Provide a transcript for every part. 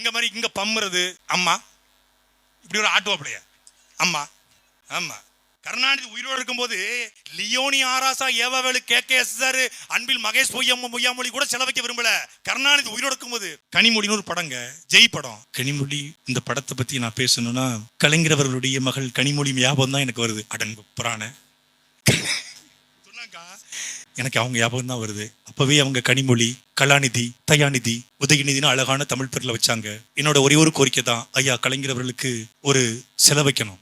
இங்க மாதிரி இங்க பம்முறது. அம்மா. இப்படி ஒரு ஆட்டுவாப்படையா. அம்மா. ஆமா கருணாநிதி உயிரோடு இருக்கும்போது Leoni A Raja E V Velu K K S sir Anbil Mahesh பொய்யம்ம Poyyamozhi கூட செலவைக்க விரும்பல. கருணாநிதி உயிரோடு இருக்கும்போது கனிமொழின்னு ஒரு படங்க ஜெய் படம். கனிமொழி இந்த படத்தை பத்தி நான் பேசணும்னா கலைஞர் அவர்களுடைய மகள் கனிமொழி ஞாபகம் தான் எனக்கு வருது. அடங்கு புராண. சொன்னாக்கா எனக்கு அவங்க ஞாபகம் தான் வருது. அப்பவே அவங்க கனிமொழி கலாநிதி தயாநிதி உதயநிதினு அழகான தமிழ் பேர்ல வச்சாங்க. என்னோட ஒரே ஒரு கோரிக்கை தான் ஐயா கலைஞர் அவர்களுக்கு ஒரு செலவைக்கணும்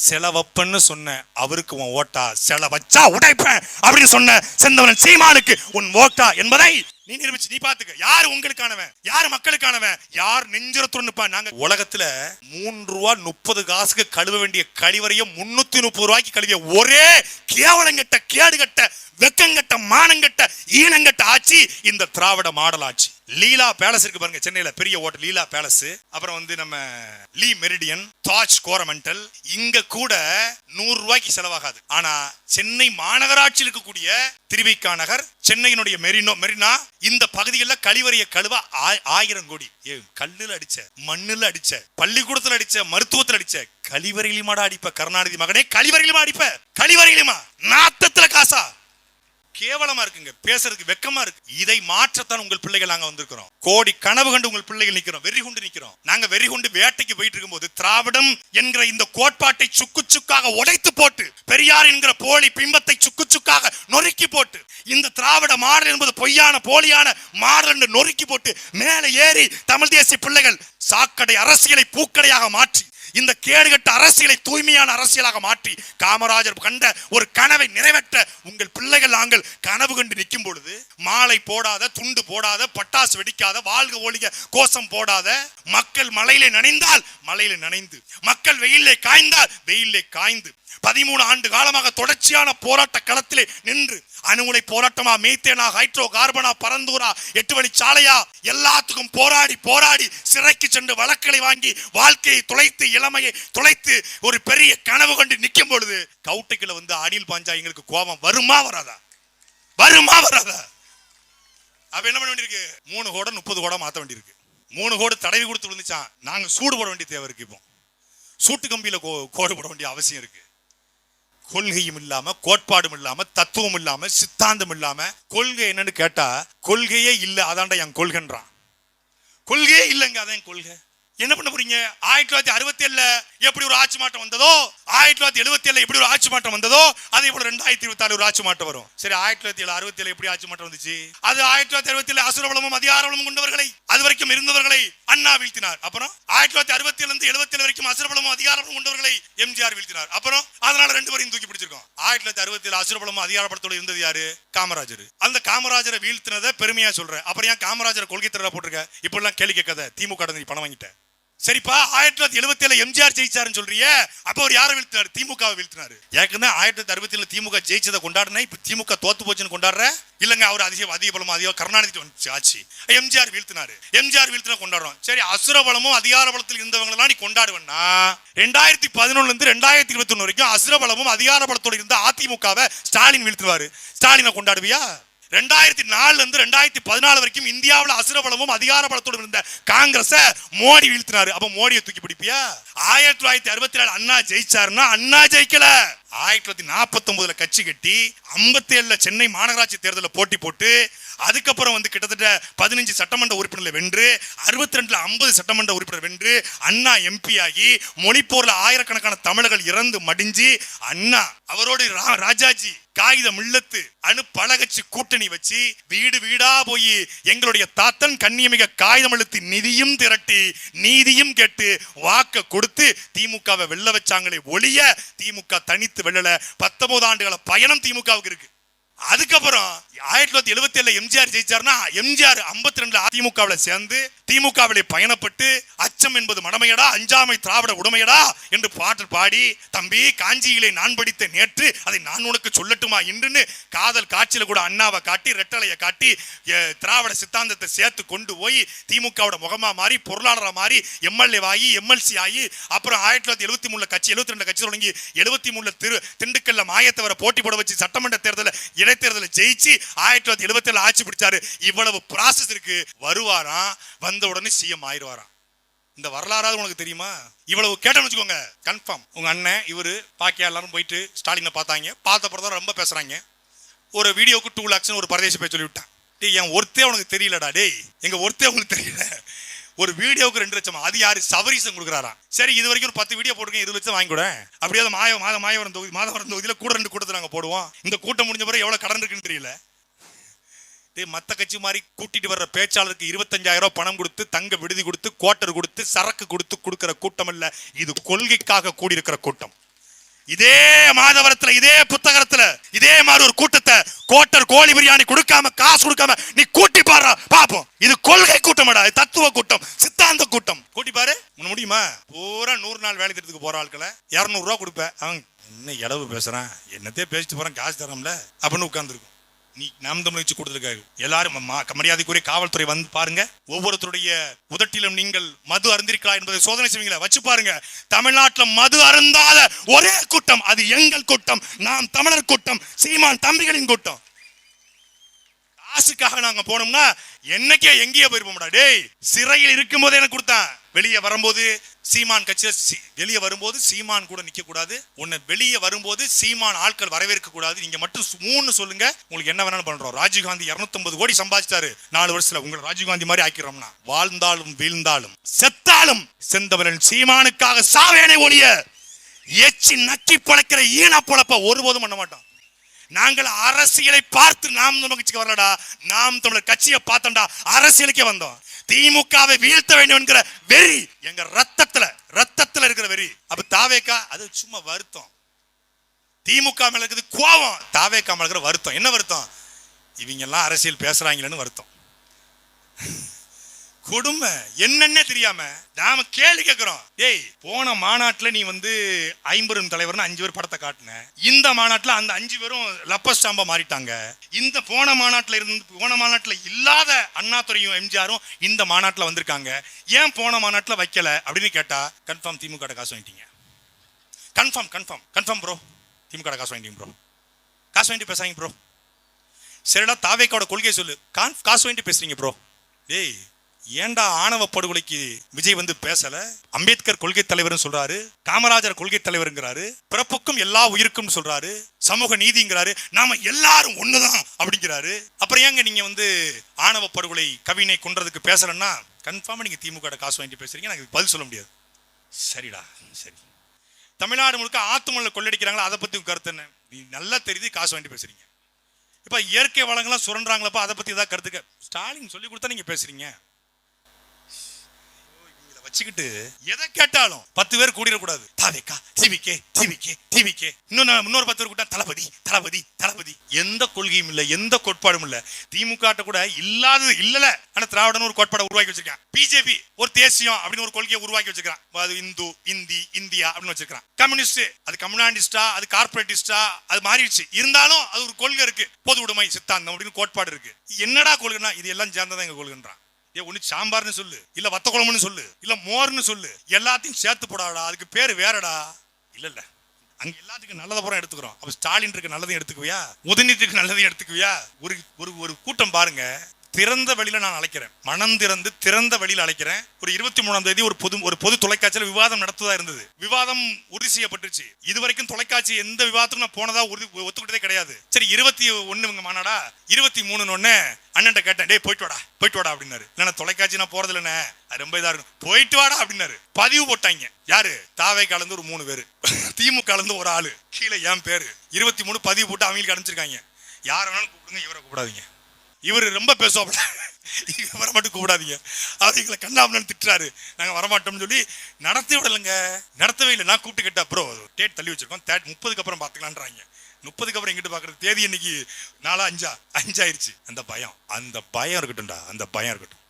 செலவப்பன்னு சொன்ன அவருக்கு உன் ஓட்டா செலவச்சா உடைப்பேன் அப்படின்னு சொன்ன செந்தவன் சீமானுக்கு உன் ஓட்டா என்பதை நீ நிரூபிச்சு நீ பாத்துக்க யார் உங்களுக்கானவன்? யார் மக்களுக்கானவன்? யார் நெஞ்சுரத்துடன் நாங்க உலகத்துல மூன்று ரூபா முப்பது காசுக்கு கழுவ வேண்டிய கழிவறையை முன்னூத்தி முப்பது ரூபாய்க்கு கழுவிய ஒரே கேவலங்கட்ட கேடுகட்ட வெக்கங்கட்ட மானங்கட்ட ஈனங்கட்ட ஆட்சி இந்த திராவிட மாடல் ஆட்சி. லீலா பேலஸ் இருக்கு பாருங்க சென்னையில பெரிய ஹோட்டல் லீலா பேலஸ். அப்புறம் வந்து நம்ம லீ மெரிடியன் தாஜ் கோரமெண்டல். இங்க கூட நூறு ரூபாய்க்கு செலவாகாது. ஆனா சென்னை மாநகராட்சியில் இருக்கக்கூடிய திருவிக்கா நகர் சென்னையினுடைய மெரினோ மெரினா இந்த பகுதிகளில் கழிவறைய கழுவ ஆயிரம் கோடி. ஏ கல்லுல அடிச்ச மண்ணுல அடிச்ச பள்ளிக்கூடத்துல அடிச்ச மருத்துவத்துல அடிச்ச கழிவறையிலுமாடா அடிப்ப கருணாநிதி மகனே கழிவறையிலுமா அடிப்ப? கழிவறையிலுமா? நாத்தத்துல காசா? கேவலமா இருக்குங்க. பேசுறதுக்கு வெக்கமா இருக்கு. இதை மாற்றத்தான் உங்கள் பிள்ளைகள் நாங்க வந்திருக்கிறோம். கோடி கனவு கண்டு உங்கள் பிள்ளைகள் நிக்கிறோம். வெறி கொண்டு நிக்கிறோம். நாங்க வெறி கொண்டு வேட்டைக்கு போயிட்டு இருக்கும்போது திராவிடம் என்கிற இந்த கோட்பாட்டை சுக்கு சுக்காக உடைத்து போட்டு பெரியார் என்கிற போலி பிம்பத்தை சுக்கு சுக்காக நொறுக்கி போட்டு இந்த திராவிட மாடல் என்பது பொய்யான போலியான மாடல் என்று நொறுக்கி போட்டு மேலே ஏறி தமிழ் தேசிய பிள்ளைகள் சாக்கடை அரசியலை பூக்கடையாக மாற்றி இந்த கேடுகட்ட அரசியலை தூய்மையான அரசியலாக மாற்றி காமராஜர் கண்ட ஒரு கனவை நிறைவேற்ற உங்கள் பிள்ளைகள் நாங்கள் கனவு கண்டு நிற்கும் பொழுது மாலை போடாத துண்டு போடாத பட்டாசு வெடிக்காத வாழ்க ஒழிக கோஷம் போடாத மக்கள் மலையிலே நனைந்தால் மலையிலே நனைந்து மக்கள் வெயிலே காய்ந்தால் வெயிலே காய்ந்து பதிமூணு ஆண்டு காலமாக தொடர்ச்சியான போராட்ட களத்திலே நின்று அணுகுலை போராட்டமா மீத்தேனா ஹைட்ரோ கார்பனா பரந்தூரா எட்டு வழி சாலையா எல்லாத்துக்கும் போராடி போராடி சிறைக்கு சென்று வழக்களை வாங்கி வாழ்க்கையை துளைத்து இளமையை துளைத்து ஒரு பெரிய கனவு கண்டு நிற்கும் பொழுது கவுட்டுக்குள்ள வந்து அணில் பாஞ்சா எங்களுக்கு கோபம் வருமா வராதா? வருமா வராதா? அப்ப என்ன பண்ண வேண்டியிருக்கு? மூணு கோடை முப்பது கோடை மாத்த வேண்டியிருக்கு. மூணு கோடு தடவி கொடுத்து விழுந்துச்சான். நாங்க சூடு போட வேண்டிய தேவை இருக்கு இப்போ. சூட்டு கம்பியில கோ- கோடு போட வேண்டிய அவசியம் இருக்கு. கொள்கையும் இல்லாம கோட்பாடும் இல்லாம தத்துவம் இல்லாம சித்தாந்தம் இல்லாம கொள்கை என்னன்னு கேட்டா கொள்கையே இல்லை அதான்டா என் கொள்கைன்றான். கொள்கையே இல்லைங்க அதான் என் கொள்கை. என்ன பண்ண போறீங்க? ஆயிரத்தி தொள்ளாயிரத்தி அறுபத்தி ஏழுல எப்படி ஒரு ஆட்சி மாற்றம் வந்ததோ ஆயிரத்தி தொள்ளாயிரத்தி எழுபத்தி ஏழுல எப்படி ஒரு ஆட்சி மாற்றம் வந்ததோ அதே போல ரெண்டாயிரத்தி இருபத்தி ஆறு ஒரு ஆட்சி மாற்றம் வரும். சரி ஆயிரத்தி தொள்ளாயிரத்தி ஏழு அறுபத்தி ஏழு எப்படி ஆட்சி மாற்றம் வந்துச்சு? அது ஆயிரத்தி தொள்ளாயிரத்தி அறுபத்தி ஏழு அசுரபலமும் அதிகாரபலமும் கொண்டவர்களை அது வரைக்கும் இருந்தவர்களை அண்ணா வீழ்த்தினார். அப்புறம் ஆயிரத்தி தொள்ளாயிரத்தி அறுபத்தி ஏழுல இருந்து எழுபத்தி ஏழு வரைக்கும் அசுரபலமும் அதிகாரபலமும் கொண்டவர்களை எம்ஜிஆர் வீழ்த்தினார். அப்புறம் அதனால ரெண்டு பேரையும் தூக்கி பிடிச்சிருக்கோம். ஆயிரத்தி தொள்ளாயிரத்தி அறுபத்தி ஏழு அசுரபலமும் அதிகாரப்படத்தோட இருந்தது யாரு? காமராஜர். அந்த காமராஜரை வீழ்த்தினதை பெருமையா சொல்றேன். அப்புறம் ஏன் காமராஜரை கொள்கை தர போட்டிருக்க? இப்படிலாம் கேள்வி கேட்காத திமுக பணம் வாங்கிட்டேன் சரிப்பா ஆயிரத்தி தொள்ளாயிரத்தி எழுபத்தி ஏழு எம்ஜிஆர் ஜெயிச்சாருன்னு சொல்றிய அப்ப அவர் யாரை வீழ்த்தினாரு? திமுக வீழ்த்தினாரு. ஏற்கனவே ஆயிரத்தி தொள்ளாயிரத்தி அறுபத்தி ஏழு திமுக ஜெயிச்சதை கொண்டாடுனா இப்ப திமுக தோத்து போச்சுன்னு கொண்டாடுற? இல்லங்க அவர் அதிக அதிக பலமும் அதிக கருணாநிதி வந்துச்சு எம்ஜிஆர் வீழ்த்தினாரு. எம்ஜிஆர் வீழ்த்தினா கொண்டாடுறோம். சரி அசுர பலமும் அதிகார பலத்தில் இருந்தவங்களெல்லாம் நீ கொண்டாடுவேன்னா ரெண்டாயிரத்தி பதினொன்னுல இருந்து ரெண்டாயிரத்தி இருபத்தி ஒன்னு வரைக்கும் அசுர பலமும் அதிகார பலத்தோடு இருந்த அதிமுகவை ஸ்டாலின் வீழ்த்துவாரு. ஸ்டாலினை கொண்டாடுவியா? ரெண்டாயிரத்தி நாலுல இருந்து ரெண்டாயிரத்தி பதினாலு வரைக்கும் இந்தியாவுல அசுரபலமும் அதிகார பலத்தோடும் இருந்த காங்கிரஸ மோடி வீழ்த்தினாரு. அப்ப மோடியை தூக்கி பிடிப்பியா? ஆயிரத்தி தொள்ளாயிரத்தி அறுபத்தி நாலு அண்ணா ஜெயிச்சாருன்னா அண்ணா ஜெயிக்கல. ஆயிரத்தி தொள்ளாயிரத்தி நாற்பத்தொம்போதில் கட்சி கட்டி ஐம்பத்தி ஏழுல சென்னை மாநகராட்சி தேர்தலில் போட்டி போட்டு அதுக்கப்புறம் வந்து கிட்டத்தட்ட பதினஞ்சு சட்டமன்ற உறுப்பினர்களை வென்று அறுபத்தி ரெண்டுல ஐம்பது சட்டமன்ற உறுப்பினர் வென்று அண்ணா எம்பி ஆகி மொழிப்போர்ல ஆயிரக்கணக்கான தமிழர்கள் இறந்து மடிஞ்சு அண்ணா அவரோடு ரா- ராஜாஜி காகிதம் இல்லத்து அணு பழகச்சு கூட்டணி வச்சு வீடு வீடா போய் எங்களுடைய தாத்தன் கண்ணியமிக காகிதம் அழுத்தி நிதியும் திரட்டி நீதியும் கேட்டு வாக்க கொடுத்து திமுகவை வெல்ல வச்சாங்களே ஒளிய திமுக தனித்து வெள்ளல பத்தொன்பது ஆண்டுகள பயணம் திமுகவுக்கு இருக்கு. அதுக்கப்புறம் ஆயிரத்தி தொள்ளாயிரத்தி எழுபத்தி ஏழுல எம்ஜிஆர் ஜெயிச்சார்னா எம்ஜிஆர் ஐம்பத்தி ரெண்டுல அதிமுகவில் சேர்ந்து திமுகவிலே பயணப்பட்டு அச்சம் என்பது மடமையடா அஞ்சாமை திராவிட உடமையடா என்று பாட்டு பாடி தம்பி காஞ்சியிலே நான் படித்த நேற்று அதை நான் உனக்கு சொல்லட்டுமா இன்றுன்னு காதல் காட்சியில் கூட அண்ணாவை காட்டி ரெட்டலையை காட்டி திராவிட சித்தாந்தத்தை சேர்த்து கொண்டு போய் திமுகவோட முகமா மாறி பொருளாளரா மாறி எம்எல்ஏ ஆகி எம்எல்சி ஆகி அப்புறம் ஆயிரத்தி தொள்ளாயிரத்தி எழுபத்தி மூணுல கட்சி எழுபத்தி ரெண்டு கட்சி தொடங்கி எழுபத்தி மூணுல திரு திண்டுக்கல்ல மாயத்தவரை போட்டி போட வச்சு சட்டமன்ற தேர்தலில் இடைத்தேர்தலில் ஜெயிச்சு ஆயிரத்தி தொள்ளாயிரத்தி எழுபத்தி ஏழு ஆட்சி பிடிச்சாரு. இவ்வளவு ப்ராசஸ் இருக்கு. வருவாராம் வந்த உடனே சிஎம் ஆயிடுவாராம். இந்த வரலாறாவது உனக்கு தெரியுமா? இவ்வளவு கேட்டோம்னு வச்சுக்கோங்க. கன்ஃபார்ம் உங்க அண்ணன் இவரு பாக்கியா எல்லாரும் போயிட்டு ஸ்டாலினை பார்த்தாங்க. பார்த்த பிறகு ரொம்ப பேசுறாங்க. ஒரு வீடியோக்கு டூ லேக்ஸ்னு ஒரு பரதேச போய் சொல்லி விட்டான் டேய் என் ஒருத்தே உனக்கு தெரியலடா. டேய் எங்க ஒருத்தே உனக்கு தெரியல. ஒரு வீடியோவுக்கு ரெண்டு லட்சம்? அது யாரு? சவரீசம் கொடுக்குறாரா? சரி இது வரைக்கும் ஒரு பத்து வீடியோ போட்டுருக்கேன் இருபது லட்சம் வாங்கி கூட. அப்படியே மாய மாத மாயவரம் தொகுதி மாதவரம் தொகுதியில் கூட ரெண்டு கூட்டத்தில் நாங்கள் போடுவோம். இந்த கூட்டம் முடிஞ்ச பிறகு எவ்வளவு கடன் இருக்குன்னு தெரியல. டேய் மத்த கட்சி மாதிரி கூட்டிட்டு வர்ற பேச்சாளருக்கு இருபத்தஞ்சாயிரம் ரூபாய் பணம் கொடுத்து தங்க விடுதி கொடுத்து குவார்டர் கொடுத்து சரக்கு கொடுத்து கொடுக்கிற கூட்டம் இல்ல இது கொள்கைக்காக கூடியிருக்கிற கூட்டம். இதே மாதவரத்துல இதே புத்தகத்துல இதே மாதிரி ஒரு கூட்டத்தை கோட்டர் கோழி பிரியாணி கொடுக்காம காசு கொடுக்காம நீ கூட்டி பாரு பாப்போம். இது கொள்கை கூட்டமாடா தத்துவ கூட்டம் சித்தாந்த கூட்டம். கூட்டி பாரு. உன்ன முடியுமா? பூரா நூறு நாள் வேலை திட்டத்துக்கு போற ஆட்களை இரநூறுவா கொடுப்பேன். அவன் என்ன இளவு பேசுறான்? என்னத்தையே பேசிட்டு போறான் காசு தரோம்ல அப்படின்னு உட்காந்துருக்கும் நீ நாம் தமிழ் வச்சு கொடுத்துருக்காரு எல்லாரும் மரியாதைக்குரிய காவல்துறை வந்து பாருங்க. ஒவ்வொருத்தருடைய உதட்டிலும் நீங்கள் மது அருந்திருக்கலாம் என்பதை சோதனை செய்வீங்களா? வச்சு பாருங்க. தமிழ்நாட்டுல மது அருந்தாத ஒரே கூட்டம் அது எங்கள் கூட்டம் நாம் தமிழர் கூட்டம் சீமான் தம்பிகளின் கூட்டம். காசுக்காக நாங்க போனோம்னா என்னைக்கே எங்கேயே போயிருப்போம்டா. டேய் சிறையில் இருக்கும் போதே எனக்கு கொடுத்தான் வெளியே வரும்போது சீமான் கட்சியில வெளியே வரும்போது சீமான் கூட நிக்க கூடாது உன்னை வெளியே வரும்போது சீமான் ஆட்கள் வரவேற்க கூடாது நீங்க மட்டும் மூணு சொல்லுங்க. உங்களுக்கு என்ன வேணாலும் பண்றோம். ராஜீவ்காந்தி 250 கோடி சம்பாதிச்சாரு நாலு வருஷத்துல உங்களை ராஜீவ்காந்தி மாதிரி ஆக்கிறோம்னா வாழ்ந்தாலும் வீழ்ந்தாலும் செத்தாலும் செந்தவரன் சீமானுக்காக சாவேனை ஒழிய எச்சி நக்கி பழக்கிற ஈன பொழப்ப ஒருபோதும் பண்ண மாட்டோம் நாங்கள் அரசியலை பார்த்து நாம் தமிழர் கட்சிக்கு வரலடா. நாம் தமிழர் கட்சியை பார்த்தோம்டா. அரசியலுக்கே வந்தோம். திமுகவை வீழ்த்த வேண்டும் என்கிற வெறி எங்க ரத்தத்துல ரத்தத்துல இருக்கிற வெறி. அப்ப தாவேக்கா அது சும்மா வருத்தம். திமுக மேல இருக்குது கோவம் தாவேக்கா மேல இருக்கிற வருத்தம். என்ன வருத்தம்? இவங்க எல்லாம் அரசியல் பேசுறாங்களேன்னு வருத்தம். கொடுமை. என்னன்னே தெரியாம நாம கேள்வி கேட்கிறோம் ஏய் போன மாநாட்டுல நீ வந்து ஐம்பெரும் தலைவர்னு அஞ்சு பேர் படத்தை காட்டின. இந்த மாநாட்டுல அந்த அஞ்சு பேரும் லப்ப ஸ்டாம்பா மாறிட்டாங்க. இந்த போன மாநாட்டுல இருந்து போன மாநாட்டுல இல்லாத அண்ணாதுரையும் எம்ஜிஆரும் இந்த மாநாட்டுல வந்திருக்காங்க. ஏன் போன மாநாட்டுல வைக்கல அப்படின்னு கேட்டா கன்ஃபார்ம் திமுக காசு வாங்கிட்டீங்க. Confirm confirm confirm bro DMK காசு வாங்கிட்டீங்க ப்ரோ காசு வாங்கிட்டு பேசாங்க ப்ரோ சரிடா தாவேக்காவோட கொள்கை சொல்லு. கான் காசு வாங்கிட்டு பேசுறீங்க ப்ரோ டேய் ஏன்டா ஆணவ படுகொலைக்கு விஜய் வந்து பேசல? அம்பேத்கர் கொள்கை தலைவர்னு சொல்றாரு காமராஜர் கொள்கை தலைவருங்கிறாரு பிறப்புக்கும் எல்லா உயிருக்கும் சொல்றாரு சமூக நீதிங்கிறாரு நாம எல்லாரும் ஒண்ணுதான் அப்படிங்கிறாரு. அப்புறம் ஏங்க நீங்க வந்து ஆணவ படுகொலை கவினை கொன்றதுக்கு பேசலன்னா கன்ஃபார்மா நீங்க திமுக காசு வாங்கிட்டு பேசுறீங்க எனக்கு பதில் சொல்ல முடியாது. சரிடா சரி. தமிழ்நாடு முழுக்க ஆத்துமலை கொள்ளடிக்கிறாங்களா? அதை பத்தி கருத்து என்ன? நீ நல்லா தெரியுது காசு வாங்கிட்டு பேசுறீங்க. இப்ப இயற்கை வளங்கள்லாம் சுரண்டுறாங்களப்பா அதை பத்தி ஏதாவது கருத்துக்க? ஸ்டாலின் சொல்லி கொடுத்தா நீங்க பேசுறீங்க. வச்சுக்கிட்டு எதை கேட்டாலும் பத்து பேர் கூடிடக்கூடாது. தாவேக்கா டிவிக்கே டிவிக்கே டிவிக்கே இன்னொன்னு இன்னொரு பத்து பேர் கூட்டா தளபதி தளபதி தளபதி. எந்த கொள்கையும் இல்ல எந்த கோட்பாடும் இல்ல. திமுக கூட இல்லாதது இல்லல. ஆனா திராவிடன் ஒரு கோட்பாடை உருவாக்கி வச்சிருக்கான். பிஜேபி ஒரு தேசியம் அப்படின்னு ஒரு கொள்கையை உருவாக்கி வச்சிருக்கான் அது இந்து இந்தி இந்தியா அப்படின்னு வச்சிருக்கான் கம்யூனிஸ்ட் அது கம்யூனிஸ்டா அது கார்பரேட்டிஸ்டா அது மாறிடுச்சு. இருந்தாலும் அது ஒரு கொள்கை இருக்கு. பொது உடைமை சித்தாந்தம் அப்படின்னு கோட்பாடு இருக்கு. என்னடா கொள்கைனா இது எல்லாம் சேர்ந்ததான் எங்க கொள்கைன்றான். ஏ ஒன்று சாம்பார்னு சொல்லு இல்லை வத்த குழம்புன்னு சொல்லு இல்லை மோர்னு சொல்லு எல்லாத்தையும் சேர்த்து போடாடா அதுக்கு பேர் வேறடா. இல்லை இல்லை அங்கே எல்லாத்துக்கும் நல்லதை புறம் எடுத்துக்கிறோம். அப்போ ஸ்டாலின் இருக்கு நல்லதையும் எடுத்துக்குவியா? உதயநிதிக்கு நல்லதையும் எடுத்துக்குவியா? ஒரு ஒரு ஒரு கூட்டம் பாருங்க. திறந்த வழியில் நான் அழைக்கிறேன். மனம் திறந்து திறந்த வழியில் அழைக்கிறேன். ஒரு இருபத்தி மூணாம் தேதி ஒரு பொது ஒரு பொது தொலைக்காட்சியில் விவாதம் நடத்துவதா இருந்தது. விவாதம் உறுதி செய்யப்பட்டுச்சு இது வரைக்கும் தொலைக்காட்சி எந்த விவாதத்துக்கும் நான் போனதா உறுதி ஒத்துக்கிட்டதே கிடையாது. சரி இருபத்தி ஒண்ணுங்க மாநாடா? இருபத்தி மூணுன்னு ஒன்று அண்ணன்ட்ட கேட்டேன் டே போயிட்டு வாடா போயிட்டு வாடா அப்படின்னாரு. இல்லைண்ணா தொலைக்காட்சி நான் போறது இல்லைண்ணே அது ரொம்ப இதா இருக்கும். போயிட்டு வாடா அப்படின்னாரு. பதிவு போட்டாங்க. யாரு? தாவை கலந்து ஒரு மூணு பேர். திமுக கலந்து ஒரு ஆளு. கீழே என் பேரு. இருபத்தி மூணு பதிவு போட்டு அவங்களுக்கு அனுப்பிச்சிருக்காங்க. யார வேணாலும் கூப்பிடுங்க இவரை கூப்பிடாதீங்க. இவர் ரொம்ப பேசுவாப்ல வர மட்டும் கூப்பிடாதீங்க. அவர் எங்களை கண்ணாமலன்னு திட்டுறாரு. நாங்கள் வரமாட்டோம்னு சொல்லி நடத்தி விடலைங்க. நடத்தவே இல்லை. நான் கூப்பிட்டு கேட்டேன். அப்புறம் டேட் தள்ளி வச்சிருக்கோம். தேட் முப்பதுக்கு அப்புறம் பார்த்துக்கலான்றாங்க. முப்பதுக்கு அப்புறம் எங்கிட்டு பார்க்கறது? தேதி இன்னைக்கு நாலா அஞ்சா? அஞ்சாயிருச்சு. அந்த பயம். அந்த பயம் இருக்கட்டும்டா. அந்த பயம் இருக்கட்டும்.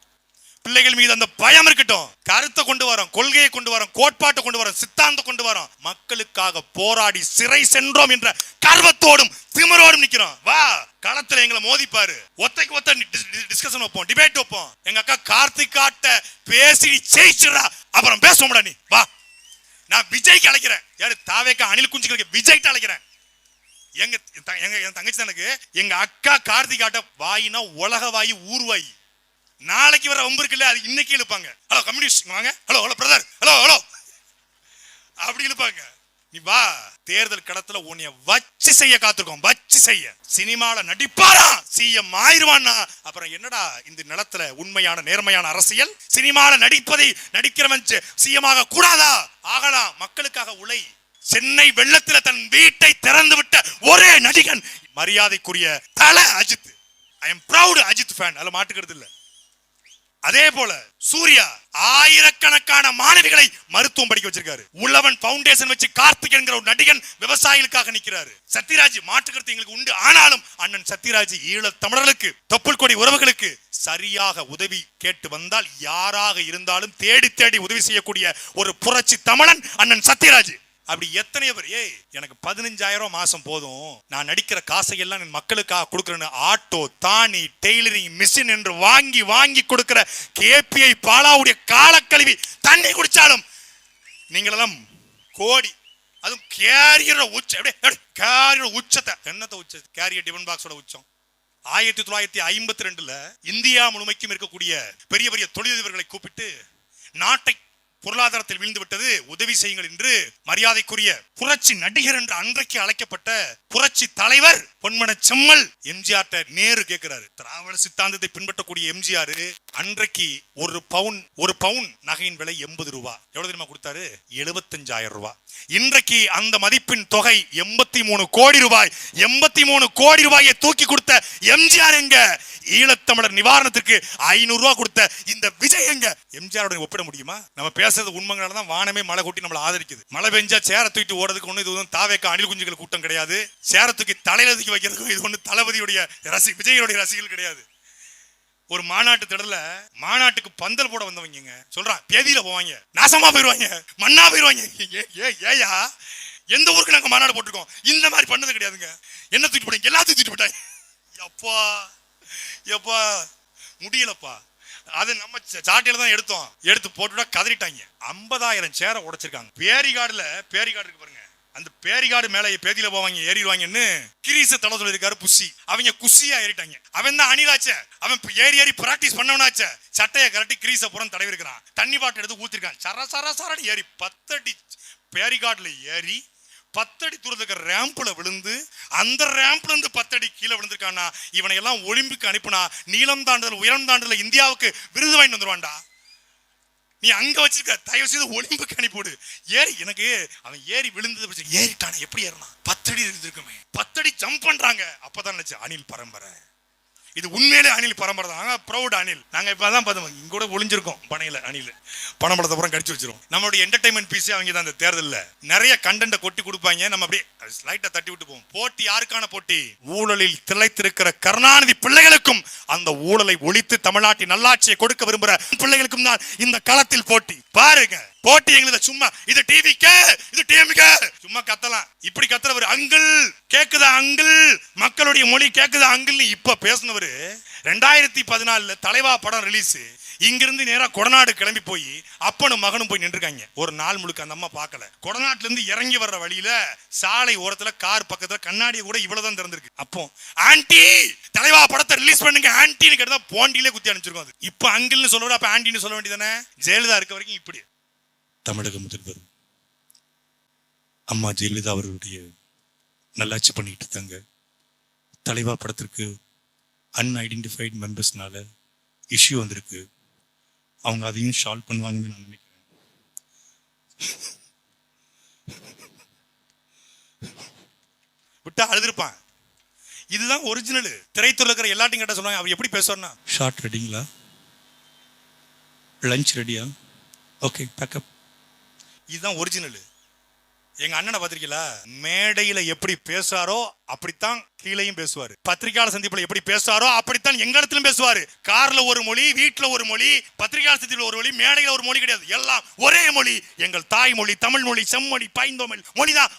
பிள்ளைகள் மீது அந்த பயம் இருக்கட்டும். கருத்தை கொண்டு வரோம் கொள்கையை கொண்டு வரோம் கோட்பாட்டை கொண்டு வரோம் சித்தாந்தம் கொண்டு வரோம். மக்களுக்காக போராடி சிறை சென்றோம் என்ற கர்வத்தோடும் திமிரோடும் நிக்கிறோம். வா களத்துல எங்களை மோதிப்பாரு. ஒத்தைக்கு ஒத்த டிஸ்கஷன் வைப்போம் டிபேட் வைப்போம். எங்க அக்கா கார்த்திகாட்ட பேசி நீ ஜெயிச்சிடா அப்புறம் பேசுவோம்டா நீ. வா. நான் விஜய்க்கு அழைக்கிறேன். யாரு தாவேக்கா அணில் குஞ்சுகளுக்கு விஜய்க்கு அழைக்கிறேன். எங்க எங்க என் தங்கச்சி எனக்கு எங்க அக்கா கார்த்திகாட்ட வாயினா உலக வாயி ஊர்வாயி. நாளைக்கு வர வம்பு இருக்குல்ல அது இன்னைக்கு இழுப்பாங்க. ஹலோ கம்யூனிஸ்ட் வாங்க. Hello hello brother hello hello. அப்படி இழுப்பாங்க. நீ வா. தேர்தல் கடத்துல உன்னைய வச்சு செய்ய காத்திருக்கோம். வச்சு செய்ய. சினிமால நடிப்பாரா? சிஎம் ஆயிருவான்னா? அப்புறம் என்னடா இந்த நிலத்துல உண்மையான நேர்மையான அரசியல்? சினிமால நடிப்பதை நடிக்கிறவன் சிஎம் ஆக கூடாதா? ஆகலாம் மக்களுக்காக உழை. சென்னை வெள்ளத்துல தன் வீட்டை திறந்து விட்ட ஒரே நடிகன். மரியாதைக்குரிய Thala Ajith. I am proud Ajith fan அதில் மாட்டுக்கிறது இல்லை. அதே போல சூர்யா ஆயிரக்கணக்கான மாணவிகளை மருத்துவம் படிக்க வச்சிருக்காரு. உள்ளவன் பவுண்டேஷன் வச்சு கார்த்திக் என்கிற ஒரு நடிகன் விவசாயிகளுக்காக நிக்கிறாரு. சத்யராஜ் மாற்றுக்கருத்து எங்களுக்கு உண்டு. ஆனாலும் அண்ணன் சத்யராஜ் ஈழ தமிழர்களுக்கு தொப்புள் கொடி உறவுகளுக்கு சரியாக உதவி கேட்டு வந்தால் யாராக இருந்தாலும் தேடி தேடி உதவி செய்யக்கூடிய ஒரு புரட்சி தமிழன் அண்ணன் சத்யராஜ். அப்படி எத்தனை பேர் ஏய் எனக்கு பதினஞ்சாயிரம் மாசம் போதும். நான் நடிக்கிற காசை எல்லாம் என் மக்களுக்காக கொடுக்குறேன்னு ஆட்டோ தானி டெய்லரிங் மிஷின் என்று வாங்கி வாங்கி கொடுக்கிற கேபிஐ பாலாவுடைய காலக்கழிவி தண்ணி குடிச்சாலும் நீங்களெல்லாம் கோடி. அதுவும் கேரியர் உச்ச அப்படியே கேரியர் உச்சத்தை. என்னத்தை உச்ச கேரியர் டிபன் பாக்ஸோட உச்சம். ஆயிரத்தி தொள்ளாயிரத்தி ஐம்பத்தி ரெண்டுல இந்தியா முழுமைக்கும் இருக்கக்கூடிய பெரிய பெரிய தொழிலதிபர்களை கூப்பிட்டு நாட்டை பொருளாதாரத்தில் வீழ்ந்து விட்டது உதவி செய்யுங்கள் என்று மரியாதைக்குரிய புரட்சி நடிகர் என்று அன்றைக்கு அழைக்கப்பட்ட புரட்சி தலைவர் பொன்மன செம்மல் எம்ஜிஆர் நேரு கேட்கிறாரு. திராவிட சித்தாந்தத்தை பின்பற்றக்கூடிய எம்ஜிஆர் அன்றைக்கு ஒரு பவுன் ஒரு பவுன் நகையின் விலை எண்பது ரூபாய் எவ்வளவு தெரியுமா கொடுத்தாரு? எழுபத்தஞ்சாயிரம் ரூபாய் இன்றைக்கு அந்த மதிப்பின் தொகை எண்பத்தி மூணு கோடி ரூபாய். எண்பத்தி மூணு கோடி ரூபாயை தூக்கி கொடுத்த எம்ஜிஆர் எங்க? ஈழத்தமிழர் நிவாரணத்திற்கு ஐநூறு ரூபாய் கொடுத்த இந்த விஜய் எங்க? எம்ஜிஆருடன் ஒப்பிட முடியுமா? நம்ம பேசுறது உண்மைங்களால தான் வானமே மழை கொட்டி நம்மளை ஆதரிக்குது. மழை பெஞ்சா சேர தூக்கிட்டு ஓடுறதுக்கு ஒன்று இது ஒன்றும் தாவேக்க அணில் குஞ்சுகள் கூட்டம் கிடையாது. சேர தூக்கி தலையில தூக்கி வைக்கிறதுக்கு இது ஒன்று தளபதியுடைய ரசி விஜயனுடைய ரசிகர்கள் கிடையாது. ஒரு மாநாட்டு திடல மாநாட்டுக்கு பந்தல் போட வந்தவங்க சொல்றான் பேதியில போவாங்க நாசமா போயிருவாங்க மண்ணா போயிருவாங்க. ஏ ஏ ஏயா எந்த ஊருக்கு நாங்கள் மாநாடு போட்டிருக்கோம்? இந்த மாதிரி பண்ணது கிடையாதுங்க. என்ன தூக்கிட்டு போட்டீங்க எல்லாத்தையும் தூக்கிட்டு போட்டாங்க எப்பா எப்பா முடியலப்பா. அது நம்ம ச- சாட்டையில தான் எடுத்தோம். எடுத்து போட்டுட்டா கதறிட்டாங்க. ஐம்பதாயிரம் சேரை உடைச்சிருக்காங்க. பேரிகாடுல பேரிகாடு இருக்கு பாருங்க. அந்த பேரிகாடு மேல பேதியில போவாங்க ஏறிடுவாங்கன்னு கிரீச தலை சொல்லியிருக்காரு புஷி. அவங்க குஷியா ஏறிட்டாங்க. அவன் தான் அணிலாச்ச அவன் ஏறி ஏறி பிராக்டிஸ் பண்ணவனாச்ச. சட்டையை கரட்டி கிரீச புறம் தடவி இருக்கிறான் தண்ணி பாட்டு எடுத்து ஊத்திருக்கான். சர சர சரடி ஏறி பத்தடி பேரிகாட்ல ஏறி பத்தடி தூரத்துக்கு ரேம்ப்ல விழுந்து அந்த ரேம்ப்ல இருந்து பத்தடி கீழே விழுந்திருக்கானா இவனை எல்லாம் ஒலிம்பிக் அனுப்புனா நீளம் தாண்டுதல் உயரம் தாண்டுதல் இந்தியாவுக்கு விருது வாங்கி வந்துருவான்டா. நீ அங்க வச்சிருக்க தயவு செய்து ஒலிம்புக்கு அனுப்பிவிடு. ஏறி எனக்கு அவன் ஏறி விழுந்தது ஏறிட்டானே எப்படி ஏறினான் பத்தடி இருந்திருக்குமே. பத்தடி ஜம்ப் பண்றாங்க. அப்பதான் நினைச்சு அணில் பரம்பரை. இது உண்மையிலே அணில் பரம்பரை தான். ப்ரௌட் அணில். நாங்கள் இப்போ தான் பார்த்தோம் இங்க கூட ஒளிஞ்சிருக்கோம் பனையில அணில். பணம்பளத்தை அப்புறம் கடிச்சு வச்சிரும் நம்மளுடைய என்டர்டைன்மெண்ட் பீஸே அவங்க தான் அந்த தேர்தலில். நிறைய கண்டென்ட்டை கொட்டி கொடுப்பாங்க. நம்ம அப்படியே ஸ்லைட்டை தட்டி விட்டு போவோம் போட்டி யாருக்கான போட்டி? ஊழலில் திளைத்திருக்கிற கருணாநிதி பிள்ளைகளுக்கும் அந்த ஊழலை ஒழித்து தமிழ்நாட்டின் நல்லாட்சியை கொடுக்க விரும்புகிற பிள்ளைகளுக்கும் தான் இந்த களத்தில் போட்டி. பாருங்க. போட்டி எங்களுக்கு சும்மா இது டிவிக்கு இது டிஎம்க்கு சும்மா கத்தலாம். இப்படி கத்துறவர் அங்கிள். கேக்குதா அங்கிள்? மக்களுடைய மொழி கேக்குதா அங்கிள் இப்ப பேசினவரு ரெண்டாயிரத்தி பதினாலுல தலைவா படம் ரிலீஸ் இங்கிருந்து நேரா கொடநாடு கிளம்பி போய் அப்பனும் மகனும் போய் நின்றுருக்காங்க. ஒரு நாள் முழுக்க அந்த அம்மா பார்க்கல. கொடநாட்டுல இருந்து இறங்கி வர்ற வழியில சாலை ஓரத்துல கார் பக்கத்துல கண்ணாடியை கூட இவ்வளவுதான் திறந்திருக்கு. அப்போ ஆன்ட்டி தலைவா படத்தை ரிலீஸ் பண்ணுங்க ஆன்ட்டின்னு கேட்டதா போண்டியிலே குத்தி அனுப்பிச்சிருக்கோம் அது. இப்போ அங்கிள்னு சொல்றவர் அப்ப ஆண்டின்னு சொல்ல வேண்டியதானே ஜெயலலிதா இருக்க வரைக்கும் இப்படி. தமிழக முதல்வர். அம்மா ஜெயலலிதா அவர்களுடைய நல்லாட்சி பண்ணிக்கிட்டு இருக்காங்க. தலைவா படத்திற்கு அன்ஐடென்டிஃபைட் மெம்பர்ஸ்னால இஷ்யூ வந்திருக்கு. அவங்க அதையும் சால்வ் பண்ணுவாங்கன்னு நான் நினைக்கிறேன். விட்டா அழுதுருப்பான். இதுதான் ஒரிஜினல் திரைத்துறையில் இருக்கிற எல்லாத்தையும் கேட்ட சொல்லுவாங்க அவர் எப்படி பேசுவார்னா ஷார்ட் ரெடிங்களா லஞ்ச் ரெடியா ஓகே பேக்கப் இதுதான் ஒரிஜினலு எங்க அண்ணனை பாத்திருக்கீங்களா மேடையில எப்படி பேசுவாரோ அப்படித்தான் கீழையும் பேசுவாரு. பத்திரிகையாளர் சந்திப்புல எப்படி பேசுவாரோ அப்படித்தான் எங்க இடத்திலும் பேசுவாரு. கார்ல ஒரு மொழி வீட்டுல ஒரு மொழி பத்திரிகையாளர் சந்திப்புல ஒரு மொழி மேடையில ஒரு மொழி கிடையாது. எல்லாம் ஒரே மொழி. எங்கள் தாய்மொழி தமிழ் மொழி செம்மொழி பைந்தோமல் மொழி தான்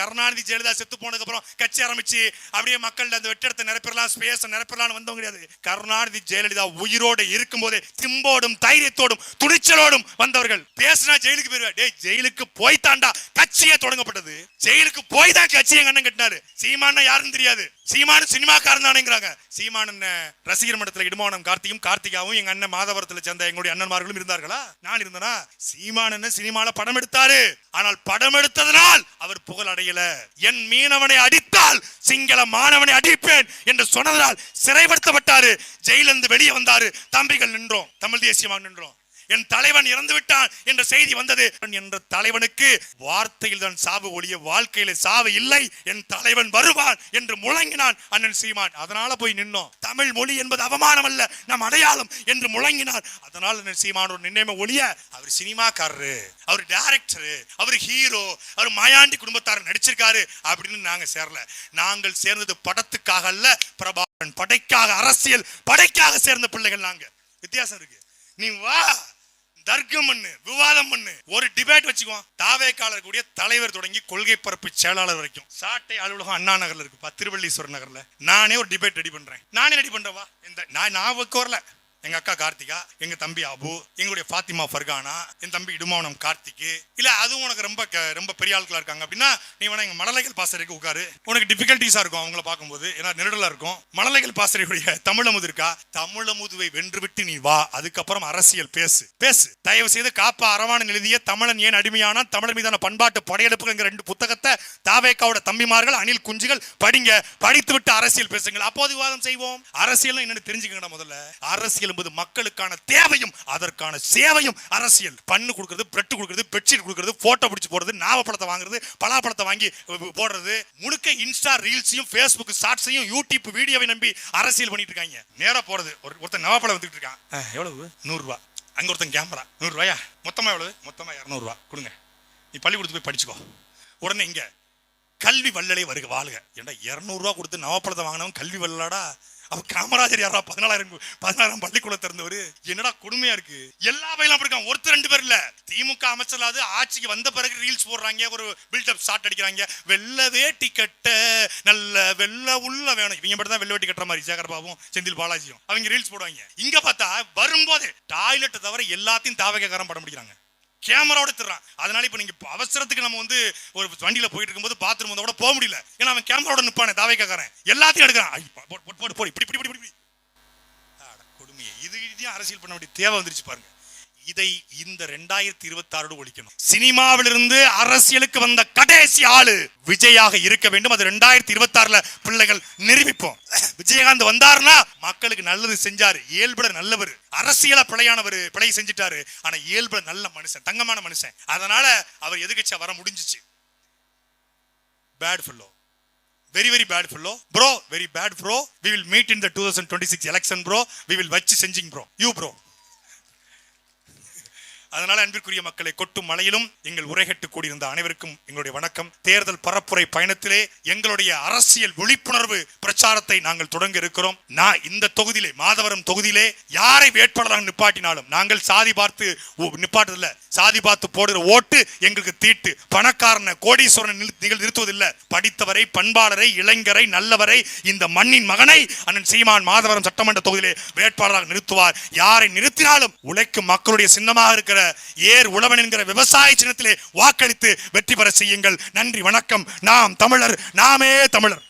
கருணாநிதி ஜெயலலிதா செத்து போனதுக்கு அப்புறம் கட்சி ஆரம்பிச்சு அப்படியே மக்கள் அந்த வெற்றிடத்தை நிரப்பிடலாம் ஸ்பேஸ் நிரப்பிடலாம்னு வந்தவங்க கிடையாது. கருணாநிதி ஜெயலலிதா உயிரோடு இருக்கும்போதே திம்போடும் தைரியத்தோடும் துணிச்சலோடும் வந்தவர்கள். பேசினா ஜெயிலுக்கு போயிருவா. டேய் ஜெயிலுக்கு போய்த்தாண்டா. கட்சியை தொடங்கப்பட்டது. ஜெயிலுக்கு போய் தான் கட்சி எங்க அண்ணன் கட்டினாரு. சீமான யாருன்னு தெரியாது. சீமானு சினிமாக்காரன் தானேங்கிறாங்க சீமான் என்ன ரசிகர் மடத்துல இடுமானம் கார்த்தியும் கார்த்திகாவும் எங்க அண்ணன் மாதவரத்துல சேர்ந்த எங்களுடைய அண்ணன்மார்களும் இருந்தார்களா? நான் இருந்தனா? சீமான் என்ன சினிமால படம் எடுத்தாரு. ஆனால் படம் எடுத்ததனால் அவர் புகழ் அடையல. என் மீனவனை அடித்தால் சிங்கள மாணவனை அடிப்பேன் என்று சொன்னதனால் சிறைப்படுத்தப்பட்டாரு. ஜெயிலிருந்து வெளியே வந்தாரு. தம்பிகள் நின்றோம். தமிழ் தேசியமாக நின்றோம். என் தலைவன் இறந்து விட்டான் என்ற செய்தி வந்தது. என்ற தலைவனுக்கு வார்த்தையில் தான் சாவு ஒழிய வாழ்க்கையில சாவு இல்லை. என் தலைவன் வருவான் என்று முழங்கினான் அண்ணன் சீமான். அதனால போய் நின்னோம். தமிழ் மொழி என்பது அவமானம் அல்ல நம் அடையாளம் என்று முழங்கினார். அதனால் அண்ணன் சீமானோட நினைமை நினைம ஒழிய அவர் சினிமாக்காரரு அவர் டைரக்டர் அவர் ஹீரோ அவர் மாயாண்டி குடும்பத்தார் நடிச்சிருக்காரு அப்படின்னு நாங்க சேரல. நாங்கள் சேர்ந்தது படத்துக்காக அல்ல பிரபாகரன் படைக்காக அரசியல் படைக்காக சேர்ந்த பிள்ளைகள் நாங்க. வித்தியாசம் இருக்கு. நீ வா தர்க்கம் பண்ணு விவாதம் பண்ணு. ஒரு டிபேட் வச்சுக்குவோம். தாவேக்கால கூடிய தலைவர் தொடங்கி கொள்கை பரப்பு செயலாளர் வரைக்கும். சாட்டை அலுவலகம் அண்ணா நகர்ல இருக்குப்பா திருவள்ளீஸ்வரர் நகர்ல. நானே ஒரு டிபேட் ரெடி பண்றேன். நானே ரெடி பண்றவா இந்த நான் நான் வரல. எங்க அக்கா கார்த்திகா எங்க தம்பி அபு எங்களுடைய ஃபாத்திமா ஃபர்கானா என் தம்பி இடுமாவனம் கார்த்திக் இல்ல அதுவும் உனக்கு ரொம்ப ரொம்ப பெரிய ஆட்களா இருக்காங்க. அப்படின்னா நீ வேணா எங்க மழலைகள் பாசறைக்கு உட்காரு. உனக்கு டிஃபிகல்ட்டிஸா இருக்கும் அவங்கள பார்க்கும்போது. ஏன்னா நெருடலா இருக்கும். மழலைகள் பாசறையுடைய தமிழமுது இருக்கா? தமிழமுதுவை வென்றுவிட்டு நீ வா. அதுக்கப்புறம் அரசியல் பேசு. பேசு. தயவு செய்து காப்பா அரவாணன் எழுதிய தமிழன் ஏன் அடிமையானா? தமிழர் மீதான பண்பாட்டு படையெடுப்புங்கிற ரெண்டு புத்தகத்தை தாவேக்காவோட தம்பிமார்கள் அணில் குஞ்சுகள் படிங்க. படித்து விட்டு அரசியல் பேசுங்கள். அப்போது விவாதம் செய்வோம். அரசியல் என்னன்னு தெரிஞ்சுக்கங்க முதல்ல. அரசியல் என்பது மக்களுக்கான தேவையும் அதற்கான சேவையும் அரசியல். பண்ணு கொடுக்கறது பிரெட் கொடுக்கறது பெட்ஷீட் கொடுக்கறது போட்டோ பிடிச்சு போடுறது நாவப்பழத்தை வாங்குறது பலாப்பழத்தை வாங்கி போடுறது. முழுக்க இன்ஸ்டா ரீல்ஸையும் ஃபேஸ்புக் ஷார்ட்ஸையும் யூடியூப் வீடியோவை நம்பி அரசியல் பண்ணிட்டு இருக்காங்க. நேரா போறது. ஒரு ஒருத்தன் நவாப்பழம் வந்துட்டு இருக்கான். எவ்வளவு? நூறு ரூபா அங்க ஒருத்தன் கேமரா நூறு ரூபாயா மொத்தமா எவ்வளவு? மொத்தமா இரநூறு ரூபா கொடுங்க. நீ பள்ளிக்கூடத்துக்கு போய் படிச்சுக்கோ. உடனே இங்க கல்வி வள்ளலே வருக வாழ்க. ஏன்டா இரநூறுவா கொடுத்து நவப்பழத்தை வாங்கினவன் கல்வி வள்ளலாடா? அப்ப காமராஜர் யாரா பதினாலாயிரம் பதினாறாம் பள்ளிக்கூட திறந்தவர் என்னடா கொடுமையா இருக்கு? எல்லா பையனும் அப்படி இருக்கான் ஒருத்தர் ரெண்டு பேர் இல்ல. திமுக அமைச்சராது ஆட்சிக்கு வந்த பிறகு ரீல்ஸ் போடுறாங்க ஒரு பில்டப் ஷாட் அடிக்கிறாங்க. வெள்ளவே டிக்கெட்ட நல்ல வெள்ள உள்ள வேணும். இவங்க மட்டும் தான் வெள்ள வேட்டி கட்டுற மாதிரி சேகர் பாபும் செந்தில் பாலாஜியும். அவங்க ரீல்ஸ் போடுவாங்க. இங்க பார்த்தா வரும்போதே டாய்லெட்டை தவிர எல்லாத்தையும் தாவகக்காரன் படம் பிடிக்கிறாங்க. கேமராவோட திடுறான் அதனால இப்போ நீங்கள் அவசரத்துக்கு நம்ம வந்து ஒரு வண்டியில் போயிட்டு இருக்கும்போது பாத்ரூம் வந்தோட கூட போக முடியல. ஏன்னா அவன் கேமராவோட நிப்பானே தாவைக்காரன் எல்லாத்தையும் எடுக்கிறான். போ- போடு போடு போடு இப்படி இப்படி இப்படி இப்படி. கொடுமையை. இது இதையும் அரசியல் பண்ண வேண்டிய தேவை வந்துருச்சு பாருங்க. இதை இந்த ரெண்டாயிரத்தி இருபத்தி ஆறோடு ஒழிக்கணும். சினிமாவிலிருந்து அரசியலுக்கு வந்த கடைசி ஆளு விஜயாக இருக்க வேண்டும். அது ரெண்டாயிரத்தி இருபத்தி ஆறுல பிள்ளைகள் நிரூபிப்போம். விஜயகாந்த் வந்தாருன்னா மக்களுக்கு நல்லது செஞ்சாரு. இயல்புல நல்லவர். அரசியல பிழையானவர் பிழை செஞ்சுட்டாரு. ஆனா இயல்புல நல்ல மனுஷன் தங்கமான மனுஷன். அதனால அவர் எதிர்கட்சியா வர முடிஞ்சிச்சு. Bad fellow very very bad fellow bro very bad bro we will meet in the two thousand twenty six election bro we will வச்சு செஞ்சிங் ப்ரோ யூ ப்ரோ அதனால அன்பிற்குரிய மக்களை கொட்டும் மலையிலும் எங்கள் உரைகட்டு கூடியிருந்த அனைவருக்கும் எங்களுடைய வணக்கம். தேர்தல் பரப்புரை பயணத்திலே எங்களுடைய அரசியல் விழிப்புணர்வு பிரச்சாரத்தை நாங்கள் தொடங்க இருக்கிறோம். நான் இந்த தொகுதியிலே மாதவரம் தொகுதியிலே யாரை வேட்பாளராக நிப்பாட்டினாலும் நாங்கள் சாதி பார்த்து ஓ- நிப்பாட்டுறதில்ல. சாதி பார்த்து போடுற ஓட்டு எங்களுக்கு தீட்டு. பணக்காரனை கோடீஸ்வரன் நிறு- நீங்கள் நிறுத்துவதில்லை. படித்தவரை பண்பாளரை இளைஞரை நல்லவரை இந்த மண்ணின் மகனை அண்ணன் சீமான் மாதவரம் சட்டமன்ற தொகுதியிலே வேட்பாளராக நிறுத்துவார். யாரை நிறுத்தினாலும் உழைக்கும் மக்களுடைய சின்னமாக இருக்கிற ஏர் உழவன் என்கிற விவசாய சின்னத்திலே வாக்களித்து வெற்றி பெற செய்யுங்கள். நன்றி வணக்கம். நாம் தமிழர் நாமே தமிழர்.